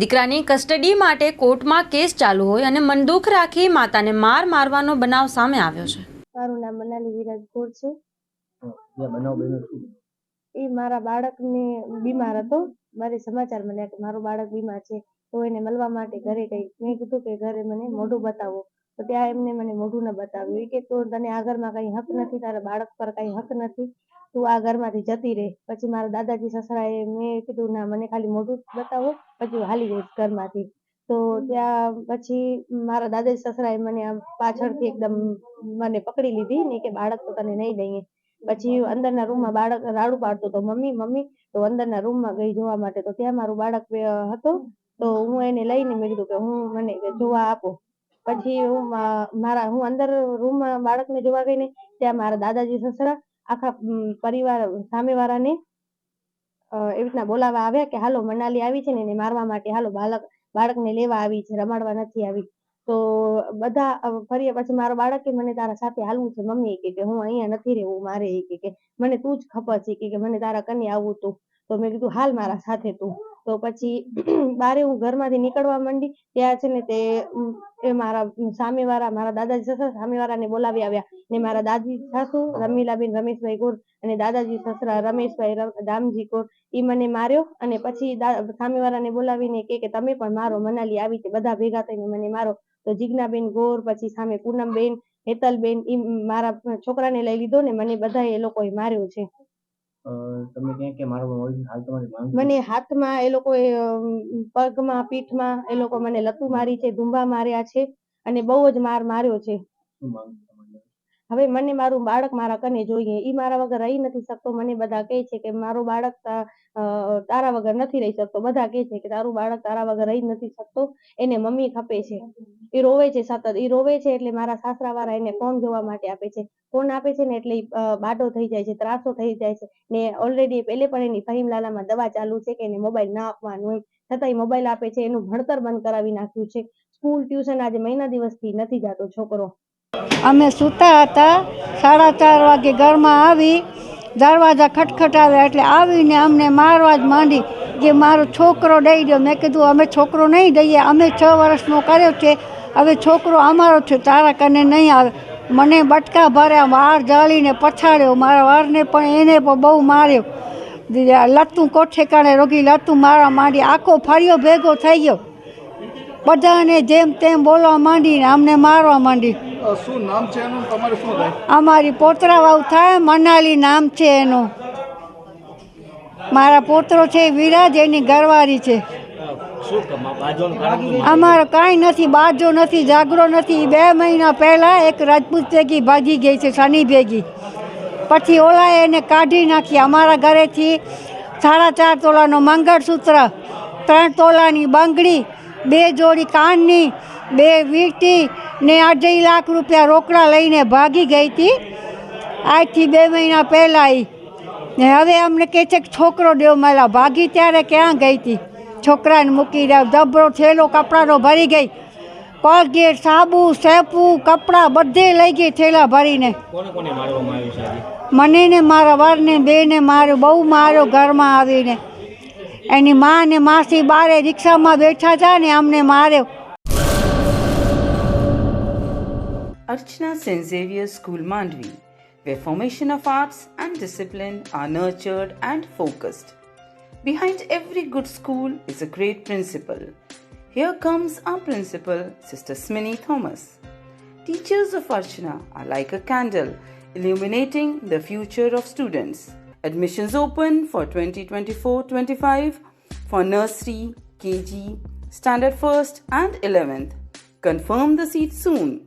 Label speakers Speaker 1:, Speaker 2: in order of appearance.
Speaker 1: દીકરાની કસ્ટડી માટે કોર્ટમાં કેસ ચાલુ હોય અને મનદુખ રાખી માતાને માર મારવાનો બનાવ સામે આવ્યો છે.
Speaker 2: મારું નામ મનાલી વિરાજ કૌર છે. એ મારા બાળકને બીમાર હતો. મારે સમાચાર મળ્યા કે મારું બાળક બીમાર છે. તો એને મળવા માટે ઘરે ગઈ. મેં કીધું કે ઘરે મને મોઢું બતાવો. તો ત્યાં એમને મને મોઢું ન બતાવ્યું. કે તું તને આ ઘરમાં કઈ હક નથી, તારા બાળક પર કઈ હક નથી. તું આ ઘરમાંથી જતી રહે. પછી મારા દાદાજી, સસરાએ મેં કીધું, ના, મને ખાલી મોઢું બતાવો, પછી હાલી જઈશ ઘરમાંથી. તો ત્યાં પછી મારા દાદાજી, સસરાએ મને આમ પાછળથી એકદમ મને પકડી લીધી ને કે, બાળક તો તને નહીં દઈએ પછી અંદરના રૂમમાં બાળક રાડું પાડતો હતો, મમ્મી મમ્મી. તો અંદરના રૂમમાં ગઈ જોવા માટે તો ત્યાં મારું બાળક હતો. તો હું એને લઈને મેં કીધું કે, હું મને જોવા આપો. પછી હું મારા, હું અંદર રૂમમાં બાળકને જોવા ગઈ ને, ત્યાં મારા દાદાજી સસરા, આખા પરિવાર સામેવાળાને એવી રીતના બોલાવા આવ્યા કે, હાલો, મનાલી આવી છે ને, એને મારવા માટે, હાલો બાળક બાળકને લેવા આવી છે, રમાડવા નથી આવી. તો બધા ફરી પછી મારો બાળક કે મને તારા સાથે હાલવું છે મમ્મી કે હું અહીંયા નથી રહેવું, મારે કે મને તું જ ખબર છે કે મને તારા કને આવવું તું. તો મેં કીધું, હાલ મારા સાથે તું. તો પછી બારે હું ઘરમાંથી નીકળવા માંડી ત્યાં છે ને તે એ મારા સામેવાળા મારા દાદાજી સસરા સામેવાળાને બોલાવી આવ્યા. ને મારા દાદી સાસુ રમીલાબેન રમેશભાઈ ગોર અને દાદાજી સસરા રમેશભાઈ રામજી ગોર એ મને માર્યો અને પછી સામેવાળાને બોલાવીને કે કે તમે પણ મારો મનાલી આવી છે બધા ભેગા થઈને મને મારો. તો જીજ્ઞાબેન ગોર પછી સામે પૂનમબેન હેતલબેન ઈ મારા છોકરાને લઈ લીધો ને મને બધા એ લોકોએ માર્યો છે.
Speaker 3: તમે કહે કે મારો હાલ તમારી માંગ
Speaker 2: મને હાથમાં એ અમ, પગમાં પીઠમાં એ લોકો મને લતું મારી છે ધુંબા માર્યા છે અને બહુ જ માર માર્યો છે? હવે મને મારું બાળક મારા કને જોઈએ. ઈ મારા વગર રહી નથી શકતો. મને બધા કહે છે કે મારું બાળક તારા વગર નથી રહી શકતો. બધા કહે છે કે તારું બાળક તારા વગર રહી નથી શકતો. એને મમ્મી ખપે છે. એ રોવે છે સતત. એ રોવે છે એટલે મારા સાસરા વાળા એને ફોન જોવા માટે આપે છે. ફોન આપે છે ને એટલે બાટો થઈ જાય છે, ત્રાસો થઈ જાય છે. ને ઓલરેડી પહેલે પણ એની ફહીમલાલામાં દવા ચાલુ છે કે એને મોબાઈલ ના આપવાનું છતાં છતાંય મોબાઈલ આપે છે. એનું ભણતર બંધ કરાવી નાખ્યું છે. સ્કૂલ ટ્યુશન આજે મહિના દિવસથી નથી જતો છોકરો.
Speaker 4: અમે સૂતા હતા, સાડા ચાર વાગે ઘરમાં આવી, દરવાજા ખટખટાવ્યા એટલે આવીને અમને મારવા જ માંડી કે મારો છોકરો દઈ દો મેં કીધું, અમે છોકરો નહીં દઈએ, અમે છ વર્ષનો કર્યો છે, હવે છોકરો અમારો છે, તારા કને નહીં આવે. મને બટકા ભર્યા વાર જાળીને પછાડ્યો, મારા વારને પણ એને પણ બહુ માર્યો. લતું કોઠે કાણે રોગી, લતું મારવા માંડી, આખો ફર્યો ભેગો થઈ ગયો. બધાને જેમ તેમ બોલવા માંડીને અમને મારવા માંડી.
Speaker 5: શું નામ છે એનું? તમારે શું થાય?
Speaker 4: અમારી પોતરા વાવ થાય મનાલી નામ છે એનું. મારા પોતરો છે વિરાજ એની ઘરવાળી છે. અમારો કાંઈ નથી બાજો નથી જાગરો નથી. બે મહિના પહેલાં એક રાજપૂત ભેગી ભાગી ગઈ છે શનિ ભેગી પછી ઓલાએ એને કાઢી નાખી. અમારા ઘરેથી સાડા ચાર તોલાનો મંગળસૂત્ર ત્રણ તોલાની બંગડી બે જોડી કાનની બે વીંટી ને અઢી લાખ રૂપિયા રોકડા લઈને ભાગી ગઈ હતી. આજથી બે મહિના પહેલાં એ ને હવે અમને કહે છે કે છોકરો દેવ માલા ભાગી ત્યારે ક્યાં ગઈ હતી? છોકરાને મૂકી દે. ધબરો થેલો કપડાનો ભરી ગઈ. કોલગેટ સાબુ સેપુ કપડાં બધે લઈ ગઈ થેલા ભરીને. મને ને મારા વારને બેને માર્યો બહુ માર્યો ઘરમાં આવીને. એની મા ને માસી બારે રિક્ષામાં બેઠા હતા ને અમને માર્યો.
Speaker 6: Archana St. Xavier School Mandvi, where formation of arts and discipline are nurtured and focused. Behind every good school is a great principal. Here comes our principal, Sister Smini Thomas. Teachers of Archana are like a candle illuminating the future of students. Admissions open for 2024-25 for nursery, KG, standard 1st and 11th. Confirm the seat soon.